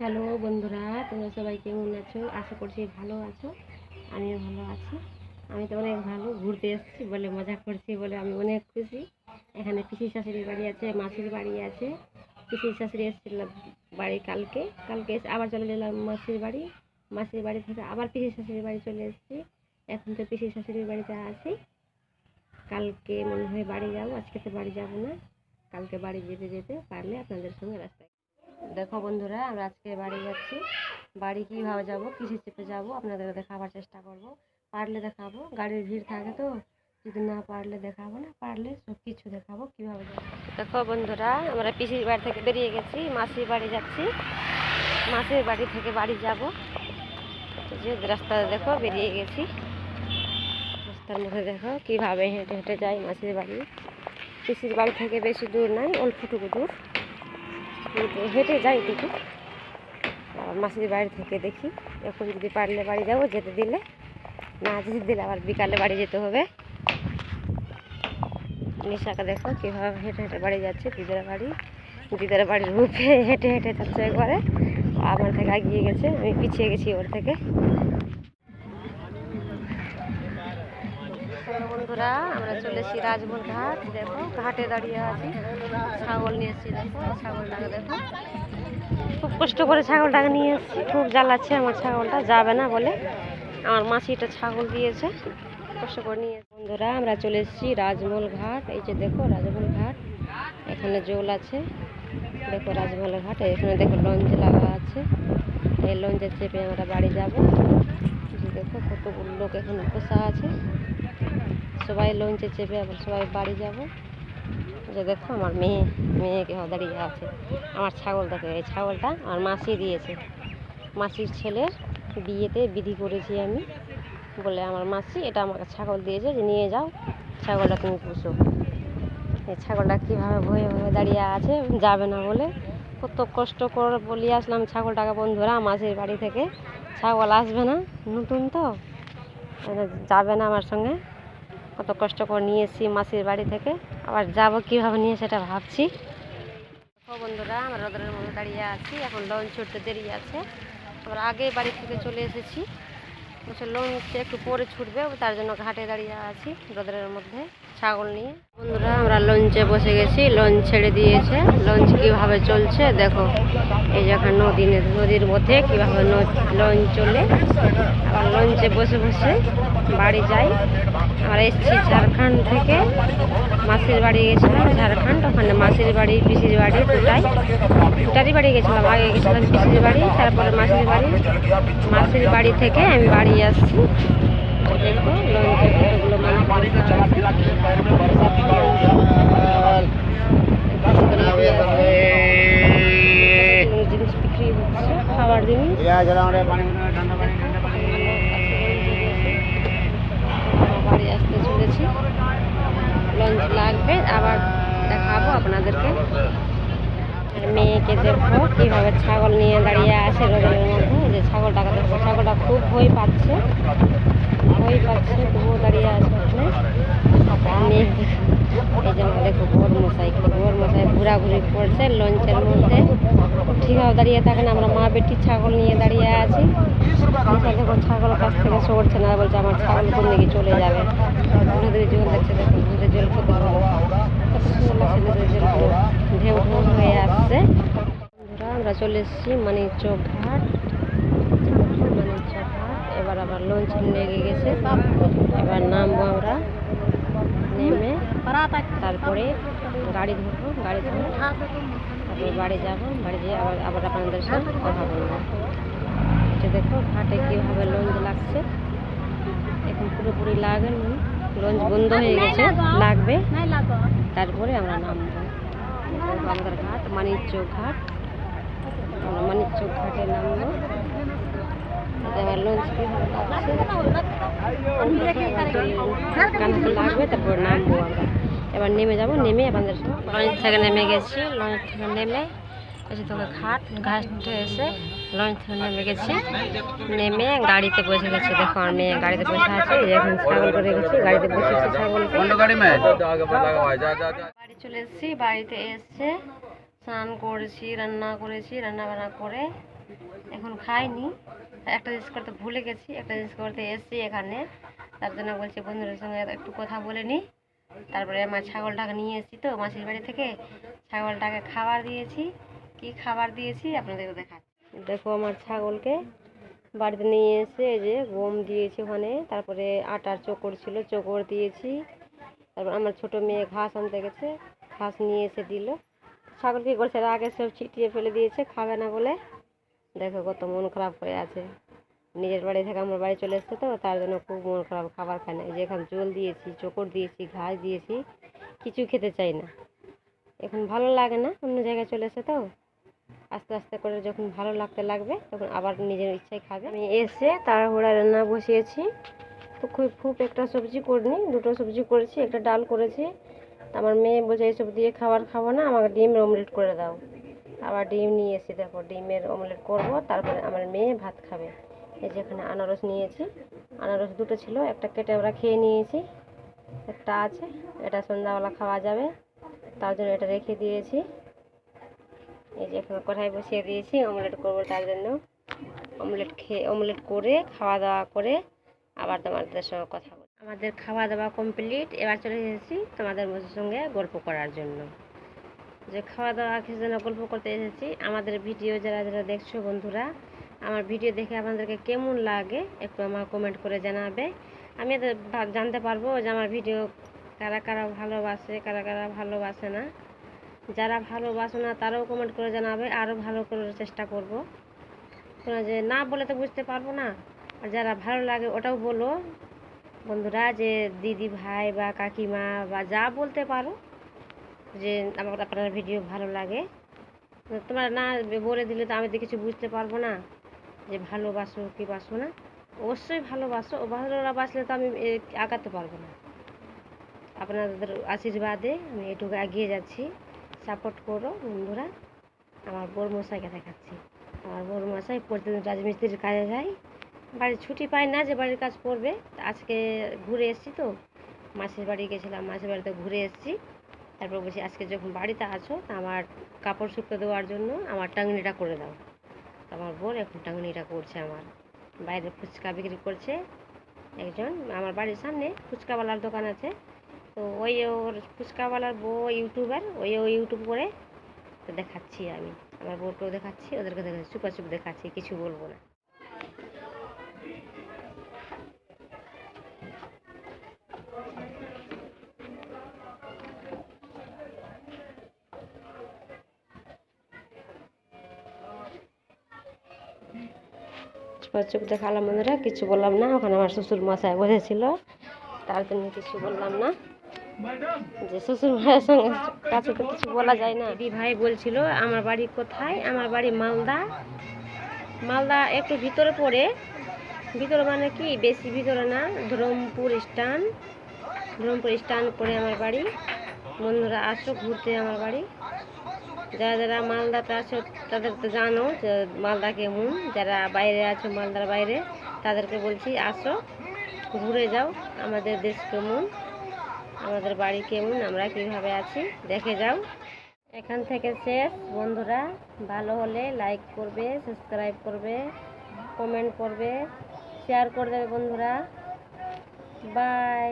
Hello বন্ধুরা, তোমরা সবাই কেমন আছো? আশা করছি ভালো আছো। আমিও ভালো আছি। আমি তো অনেক ভালো, ঘুরতে এসেছি বলে মজা করছি বলে আমি অনেক খুশি। এখানে পিসি শাশুড়ির বাড়ি আছে, মাসির বাড়ি আছে। পিসির শাশুড়ি এসেছিল বাড়ি কালকে। কালকে এসে আবার চলে গেলাম মাসির বাড়ি। মাসির বাড়ি থেকে আবার পিসির শাশুড়ির বাড়ি চলে এসেছি। এখন তো পিসির শাশুড়ির বাড়িতে আছি। কালকে মনে হয় বাড়ি যাব, আজকে তো বাড়ি যাব না। কালকে বাড়ি যেতে যেতে পারলে আপনাদের সঙ্গে রাস্তায় দেখো বন্ধুরা, আমরা আজকে বাড়ি যাচ্ছি। বাড়ি কীভাবে যাব কিসে চেপে যাব আপনাদের দেখাবার চেষ্টা করব। পারলে দেখাবো, গাড়ির ভিড় থাকে তো, যদি না পারলে দেখাবো না, পারলে সব কিছু দেখাবো কীভাবে যাব। দেখো বন্ধুরা, আমরা পিসির বাড়ি থেকে বেরিয়ে গেছি, মাসির বাড়ি যাচ্ছি। মাসির বাড়ি থেকে বাড়ি যাব। যে রাস্তা দেখো, বেরিয়ে গেছি। রাস্তার মধ্যে দেখো, কীভাবে হেঁটে হেঁটে যাই মাসির বাড়ি। পিসির বাড়ি থেকে বেশি দূর নাই, অল্পটুকু দূর। হেঁটে যাই দেখি। মাসির বাড়ি থেকে দেখি। এখন যদি পারলে বাড়ি যাব, যেতে দিলে। না যেতে দিলে আবার বিকালে বাড়ি যেতে হবে। নিশাকে দেখো কীভাবে হেঁটে হেঁটে বাড়ি যাচ্ছে, দিদার বাড়ি। দিদার বাড়ির রূপে হেঁটে হেঁটে যাচ্ছে একবারে। আমার থেকে এগিয়ে গেছে, আমি পিছিয়ে গেছি ওর থেকে। বন্ধুরা, আমরা চলে এসেছি রাজমোহন ঘাট, দেখো, ঘাটে দাঁড়িয়ে আছি। ছাগল নিয়ে এসেছি, দেখো, ছাগলটাকে দেখো। খুব কষ্ট করে ছাগলটাকে নিয়ে এসেছি, খুব জ্বালাচ্ছে আমার ছাগলটা, যাবে না বলে। আমার মাসিটা ছাগল দিয়েছে, কষ্ট করে নিয়ে বন্ধুরা, আমরা চলে এসেছি রাজমহল ঘাট, এই যে দেখো রাজমহল ঘাট, এখানে জল আছে। দেখো রাজমহল ঘাট, এখানে দেখো লঞ্চ লাগা আছে। এই লঞ্চে চেপে আমরা বাড়ি যাব। দেখো, কতগুলো লোক এখানে বসা আছে। সবাই লঞ্চে চেপে আবার সবাই বাড়ি যাব। যে দেখো আমার মেয়ে মেয়েকে দাঁড়িয়ে আছে। আমার ছাগল দেখো, এই ছাগলটা আমার মাসি দিয়েছে। মাসির ছেলের বিয়েতে বিধি করেছি আমি। বলে আমার মাসি, এটা আমাকে ছাগল দিয়েছে যে নিয়ে যাও, ছাগলটা তুমি পুষো। এই ছাগলটা কীভাবে ভয়ে ভয়ে দাঁড়িয়ে আছে, যাবে না বলে কত কষ্ট করে বলিয়ে আসলাম ছাগলটাকে, বন্ধুরা মাসির বাড়ি থেকে। ছাগল আসবে না, নতুন তো। যাবে না আমার সঙ্গে। কত কষ্ট করে নিয়ে এসেছি মাসির বাড়ি থেকে। আবার যাব কীভাবে নিয়ে সেটা ভাবছি। বন্ধুরা, আমরা রোদের মধ্যে দাঁড়িয়ে আছি। এখন লঞ্চ ছুটতে দেরি আছে। আমরা আগে বাড়ি থেকে চলে এসেছি। বলছে লঞ্চ একটু পরে ছুটবে, তার জন্য ঘাটে দাঁড়িয়ে আছি রোদের মধ্যে ছাগল নিয়ে। বন্ধুরা, আমরা লঞ্চে বসে গেছি। লঞ্চ ছেড়ে দিয়েছে। লঞ্চ কীভাবে চলছে দেখো। এই যখন নদী, নদীর মধ্যে কীভাবে লঞ্চ চলে। আবার লঞ্চে বসে বসে বাড়ি যাই। আমরা এসেছি ঝাড়খণ্ড থেকে। মাসির বাড়ি গেছিলাম ঝাড়খণ্ড, ওখানে মাসির বাড়ি, পিসির বাড়ি দুটাই। দুটারই বাড়ি গেছিলাম, আগে গেছিলাম পিসির বাড়ি, তারপরে মাসির বাড়ি। মাসির বাড়ি থেকে আমি বাড়ি আসছি। খাবার জিনিস বাড়ি আসতে চলেছি লঞ্চ লাগবে আবার দেখাবো আপনাদেরকে। মেয়েকে দেখো কীভাবে ছাগল নিয়ে দাঁড়িয়ে আছে রোদের মধ্যে যে ছাগলটাকে দেখো, ছাগলটা খুব ভয় পাচ্ছে। ভয় পাচ্ছে, তবুও দাঁড়িয়ে আছে ওখানে। মেয়ে এই জন্য দেখো ভোর মশাই ভোর মশাই ঘোরাঘুরি করছে লঞ্চের মধ্যে। ঠিকভাবে দাঁড়িয়ে থাকেন, আমরা মা বেটি ছাগল নিয়ে দাঁড়িয়ে আছি। দেখো ছাগল কাছ থেকে সরছে না, বলছে আমার ছাগল কোন দিকে চলে যাবে। নদীর জল দেখছে, দেখো নদীর জল কত আসছে বন্ধুরা, আমরা চলে এসেছি মানিকচক ঘাট। মানিকচক ঘাট, এবার আবার লঞ্চ লেগে গেছে। এবার নামবো আমরা। নেমে তারপরে গাড়ি ধরবো, গাড়ি ধরে তারপরে বাড়ি যাব। বাড়ি যেয়ে আবার আবার আপনাদের সঙ্গে কথা বলব। দেখো, ঘাটে কীভাবে লঞ্চ লাগছে। এখন পুরোপুরি লাগেনি। লঞ্চ বন্ধ হয়ে গেছে। লাগবে। তারপরে আমরা নামবো। দেখো আমাদের ঘাট মানিকচক ঘাট মানিকচক ঘাটে লাগছে কানাতে লাগবে, তারপর নামবো আমরা। এবার নেমে যাব, নেমে সঙ্গে লঞ্চ থেকে নেমে গেছি। লঞ্চ থেকে নেমে যে তোকে ঘাট ঘাটে এসে লঞ্চ নেমে গেছি নেমে গাড়িতে বসে গেছি। দেখো আমি গাড়িতে বসে আছি। এখন ছাগল করে গেছি গাড়িতে বসেছি ছাগল। বাড়ি চলে এসেছি বাড়িতে এসেছে স্নান করেছি রান্না করেছি রান্না বান্না করে এখন খাইনি। একটা জিনিস করতে ভুলে গেছি একটা জিনিস করতে এসেছি এখানে। তার জন্য বলছি বন্ধুদের সঙ্গে একটু কথা বলে নিই তারপরে আমার ছাগলটাকে নিয়ে এসেছি তো মাসির বাড়ি থেকে। ছাগলটাকে খাবার দিয়েছি। কি খাবার দিয়েছি আপনাদেরকে দেখাচ্ছি। দেখো আমার ছাগলকে বাড়িতে নিয়ে এসে এই যে গম দিয়েছি ওখানে, তারপরে আটার চোকর ছিল, চোকর দিয়েছি, তারপর আমার ছোট মেয়ে ঘাস আনতে গেছে, ঘাস নিয়ে এসে দিল। ছাগল কি করছে? আগে সব ছিটিয়ে ফেলে দিয়েছে, খাবে না বলে। দেখো কত মন খারাপ হয়ে আছে। নিজের বাড়ি থেকে আমার বাড়ি চলে এসছে তো, তার জন্য খুব মন খারাপ খাবার খায় না। এই যে এখন জল দিয়েছি, চোকর দিয়েছি, ঘাস দিয়েছি, কিছু খেতে চাই না। এখন ভালো লাগে না, অন্য জায়গায় চলে এসে তো। আস্তে আস্তে করে যখন ভালো লাগতে লাগবে, তখন আবার নিজের ইচ্ছায় খাবে। আমি এসে তাড়াহুড়া রান্না বসিয়েছি। তো খুব খুব একটা সবজি করিনি, দুটো সবজি করেছি, একটা ডাল করেছি। আমার মেয়ে বলছে এইসব দিয়ে খাবার খাব না, আমাকে ডিমের অমলেট করে দাও। আবার ডিম নিয়ে এসে দেখো, ডিমের অমলেট করব, তারপরে আমার মেয়ে ভাত খাবে। এই যে এখানে আনারস নিয়েছি। আনারস দুটো ছিল, একটা কেটে আমরা খেয়ে নিয়েছি। একটা আছে, এটা সন্ধ্যাবেলা খাওয়া যাবে। তার জন্য এটা রেখে দিয়েছি। এই যে এখানে কড়াই বসিয়ে দিয়েছি অমলেট করব তার জন্য। অমলেট খেয়ে অমলেট করে খাওয়া দাওয়া করে আবার তোমাদের সঙ্গে কথা বলব। আমাদের খাওয়া দাওয়া কমপ্লিট এবার চলে এসেছি তোমাদের সঙ্গে গল্প করার জন্য। যে খাওয়া দাওয়া কিছু জন্য গল্প করতে এসেছি, আমাদের ভিডিও যারা যারা দেখছ বন্ধুরা, আমার ভিডিও দেখে আপনাদেরকে কেমন লাগে একটু আমার কমেন্ট করে জানাবে। আমি জানতে পারব যে আমার ভিডিও কারা কারা ভালোবাসে, কারা কারা ভালোবাসে না। যারা ভালোবাসে না, তারাও কমেন্ট করে জানাবে আরও ভালো করার চেষ্টা করব। যে না বলে তো বুঝতে পারব না। আর যারা ভালো লাগে ওটাও বলো। বন্ধুরা, যে দিদি ভাই বা কাকিমা বা যা বলতে পারো, যে আমার আপনার ভিডিও ভালো লাগে। তোমরা না বলে দিলে তো আমি তো কিছু বুঝতে পারব না, যে ভালোবাসো কি বাসো না। অবশ্যই ভালোবাসো ও ভালোবাসলে তো আমি আগাতে পারব না। আপনাদের আশীর্বাদে আমি এটুকু এগিয়ে যাচ্ছি। সাপোর্ট করো বন্ধুরা। আমার বড় মশাইকে দেখাচ্ছি। আমার বড় মশাই প্রতিদিন রাজমিস্ত্রির কাজে যায়। বাড়ির ছুটি পায় না যে বাড়ির কাজ করবে। আজকে ঘুরে এসেছি তো। মাসির বাড়ি গেছিলাম, মাসির বাড়িতে ঘুরে এসেছি। তারপর বলছি, আজকে যখন বাড়িতে আছো তা আমার কাপড় শুকতে দেওয়ার জন্য আমার টাঙনিটা করে দাও। আমার বোন এখন টাঙনিটা করছে আমার। বাইরে ফুচকা বিক্রি করছে। একজন, আমার বাড়ির সামনে ফুচকাওয়ালার দোকান আছে। তো ওই ওর ফুচকাওয়ালার বউ ইউটিউবার, ওই ও ইউটিউব করে তো দেখাচ্ছি আমি। আমার বউকেও দেখাচ্ছি, ওদেরকে দেখাচ্ছি, চুপা চুপ দেখাচ্ছি, কিছু বলব না। চুপ দেখালাম বন্ধুরা, কিছু বললাম না। ওখানে আমার শ্বশুর মশাই বসেছিল, তার জন্য কিছু বললাম না। যে শ্বশুর ভাইয়ের সঙ্গে কাছে তো কিছু বলা যায় না। দিদি ভাই বলছিল আমার বাড়ি কোথায়? আমার বাড়ি মালদা। মালদা একটু ভিতরে পড়ে। ভিতরে মানে কি বেশি ভিতরে না ধরমপুর স্টান ধরমপুর স্টান করে আমার বাড়ি। বন্ধুরা আসো ঘুরতে আমার বাড়ি। যারা যারা মালদাতে আছো তাদের তো জানো যে মালদা কেমন। যারা বাইরে আছো মালদার বাইরে তাদেরকে বলছি আসো ঘুরে যাও। আমাদের দেশ কেমন। আমাদের বাড়ি কেমন? আমরা কীভাবে আছি? দেখে যাও। এখান থেকে শেষ। বন্ধুরা, ভালো হলে লাইক করবে সাবস্ক্রাইব করবে কমেন্ট করবে শেয়ার করে দেবে বন্ধুরা। বাই